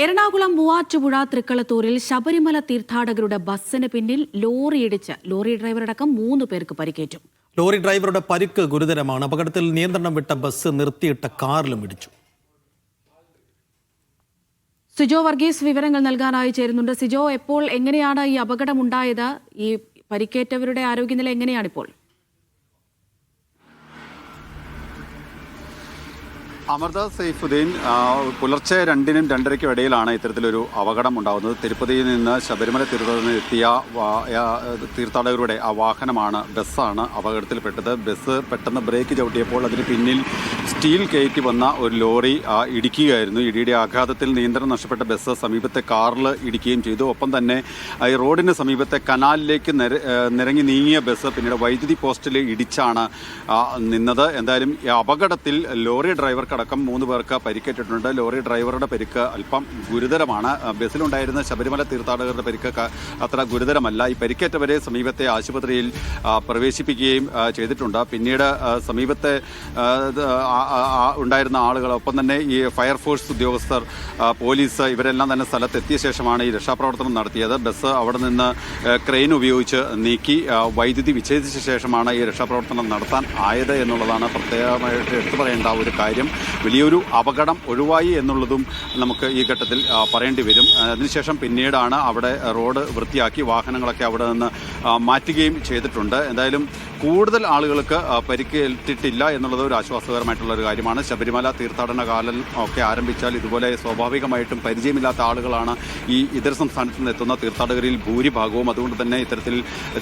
എറണാകുളം മൂവാറ്റുപുഴ തൃക്കളത്തൂരിൽ ശബരിമല തീർത്ഥാടകരുടെ ബസ്സിന് പിന്നിൽ ലോറിയിടിച്ച് ലോറി ഡ്രൈവറടക്കം മൂന്ന് പേർക്ക് പരിക്കേറ്റു. ലോറി ഡ്രൈവറുടെ പരിക്ക് ഗുരുതരമാണ്. അപകടത്തിൽ നിയന്ത്രണം വിട്ട ബസ് നിർത്തിയിട്ട കാറിലും ഇടിച്ചു. സിജോ വർഗീസ് വിവരങ്ങൾ നൽകാനായി ചേരുന്നുണ്ട്. സിജോ എപ്പോൾ എങ്ങനെയാണ് ഈ അപകടമുണ്ടായത്? ഈ പരിക്കേറ്റവരുടെ ആരോഗ്യനില എങ്ങനെയാണിപ്പോൾ? അമൃത സൈഫുദ്ദീൻ പുലർച്ചെ രണ്ടിനും രണ്ടരയ്ക്കും ഇടയിലാണ് ഇത്തരത്തിലൊരു അപകടം ഉണ്ടാകുന്നത്. തിരുപ്പതിയിൽ നിന്ന് ശബരിമല തീർത്ഥാടനത്തിന് എത്തിയ തീർത്ഥാടകരുടെ ആ വാഹനമാണ് ബസ്സാണ് അപകടത്തിൽപ്പെട്ടത്. ബസ് പെട്ടെന്ന് ബ്രേക്ക് ചവിട്ടിയപ്പോൾ അതിന് പിന്നിൽ സ്റ്റീൽ കയറ്റി വന്ന ഒരു ലോറി ഇടിക്കുകയായിരുന്നു. ഇടിയുടെ ആഘാതത്തിൽ നിയന്ത്രണം നഷ്ടപ്പെട്ട ബസ് സമീപത്തെ കാറിൽ ഇടിക്കുകയും ചെയ്തു. ഒപ്പം തന്നെ ഈ റോഡിന് സമീപത്തെ കനാലിലേക്ക് നിരങ്ങി നീങ്ങിയ ബസ് പിന്നീട് വൈദ്യുതി പോസ്റ്റിൽ ഇടിച്ചാണ് നിന്നത്. എന്തായാലും ഈ അപകടത്തിൽ ലോറി ഡ്രൈവർക്കടക്കം മൂന്ന് പേർക്ക് പരിക്കേറ്റിട്ടുണ്ട്. ലോറി ഡ്രൈവറുടെ പരിക്ക് അല്പം ഗുരുതരമാണ്. ബസ്സിലുണ്ടായിരുന്ന ശബരിമല തീർത്ഥാടകരുടെ പരിക്ക് അത്ര ഗുരുതരമല്ല. ഈ പരിക്കേറ്റവരെ സമീപത്തെ ആശുപത്രിയിൽ പ്രവേശിപ്പിക്കുകയും ചെയ്തിട്ടുണ്ട്. പിന്നീട് സമീപത്തെ ഉണ്ടായിരുന്ന ആളുകൾ ഒപ്പം തന്നെ ഈ ഫയർഫോഴ്സ് ഉദ്യോഗസ്ഥർ പോലീസ് ഇവരെല്ലാം തന്നെ സ്ഥലത്തെത്തിയ ശേഷമാണ് ഈ രക്ഷാപ്രവർത്തനം നടത്തിയത്. ബസ് അവിടെ നിന്ന് ക്രെയിൻ ഉപയോഗിച്ച് നീക്കി വൈദ്യുതി വിച്ഛേദിച്ച ശേഷമാണ് ഈ രക്ഷാപ്രവർത്തനം നടത്താൻ ആയത് എന്നുള്ളതാണ് പ്രത്യേകമായിട്ട് എടുത്തു പറയേണ്ട ഒരു കാര്യം. വലിയൊരു അപകടം ഒഴിവായി എന്നുള്ളതും നമുക്ക് ഈ ഘട്ടത്തിൽ പറയേണ്ടി വരും. അതിനുശേഷം പിന്നീടാണ് അവിടെ റോഡ് വൃത്തിയാക്കി വാഹനങ്ങളൊക്കെ അവിടെ നിന്ന് മാറ്റുകയും ചെയ്തിട്ടുണ്ട്. എന്തായാലും കൂടുതൽ ആളുകൾക്ക് പരിക്കേറ്റിട്ടില്ല എന്നുള്ളത് ഒരു ആശ്വാസകരമായിട്ടുള്ള ഒരു കാര്യമാണ്. ശബരിമല തീർത്ഥാടന കാലം ഒക്കെ ആരംഭിച്ചാൽ ഇതുപോലെ സ്വാഭാവികമായിട്ടും പരിചയമില്ലാത്ത ആളുകളാണ് ഈ ഇതര സംസ്ഥാനത്ത് നിന്ന് എത്തുന്ന തീർത്ഥാടകരിൽ ഭൂരിഭാഗവും. അതുകൊണ്ട് തന്നെ ഇത്തരത്തിൽ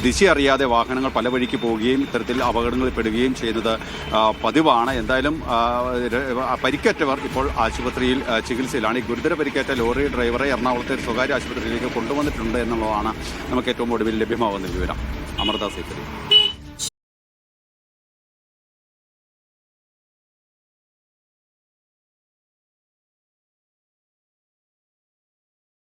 ദിശ അറിയാതെ വാഹനങ്ങൾ പല വഴിക്ക് പോവുകയും ഇത്തരത്തിൽ അപകടങ്ങളിൽ പെടുകയും ചെയ്യുന്നത് പതിവാണ്. എന്തായാലും പരിക്കേറ്റവർ ഇപ്പോൾ ആശുപത്രിയിൽ ചികിത്സയിലാണ്. ഈ ഗുരുതര പരിക്കേറ്റ ലോറി ഡ്രൈവറെ എറണാകുളത്തെ സ്വകാര്യ ആശുപത്രിയിലേക്ക് കൊണ്ടുവന്നിട്ടുണ്ട് എന്നുള്ളതാണ് നമുക്ക് ഏറ്റവും ഒടുവിൽ ലഭ്യമാവുന്ന വിവരം. അമൃത സേഫലി